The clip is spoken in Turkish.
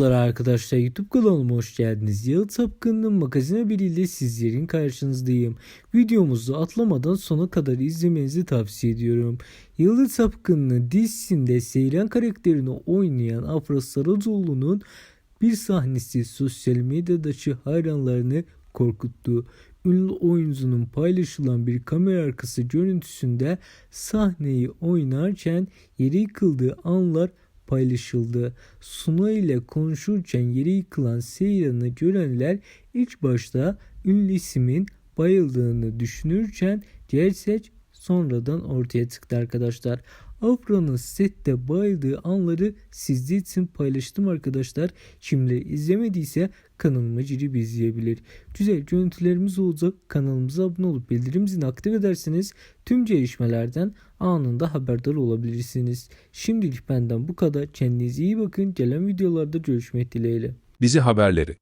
Merhabalar arkadaşlar YouTube kanalıma hoş geldiniz. Yalı Sapkın'ın magazine biriyle sizlerin karşınızdayım. Videomuzu atlamadan sona kadar izlemenizi tavsiye ediyorum. Yalı Sapkın'ın dizisinde Seyran karakterini oynayan Afra Saracoğlu'nun bir sahnesi sosyal medyadaki hayranlarını korkuttu. Ünlü oyuncunun paylaşılan bir kamera arkası görüntüsünde sahneyi oynarken yere yıkıldığı anlar paylaşıldı. Suna ile konuşurken yere yıkılan Seyran'ı görenler ilk başta ünlü ismin bayıldığını düşünürken gerçek sonradan ortaya çıktı arkadaşlar. Afra'nın sette bayıldığı anları sizler için paylaştım arkadaşlar. Kimler izlemediyse kanalıma girip izleyebilir. Güzel görüntülerimiz olacak. Kanalımıza abone olup bildirim zilini aktif ederseniz tüm gelişmelerden anında haberdar olabilirsiniz. Şimdilik benden bu kadar. Kendinize iyi bakın. Gelen videolarda görüşmek dileğiyle. Dizi haberleri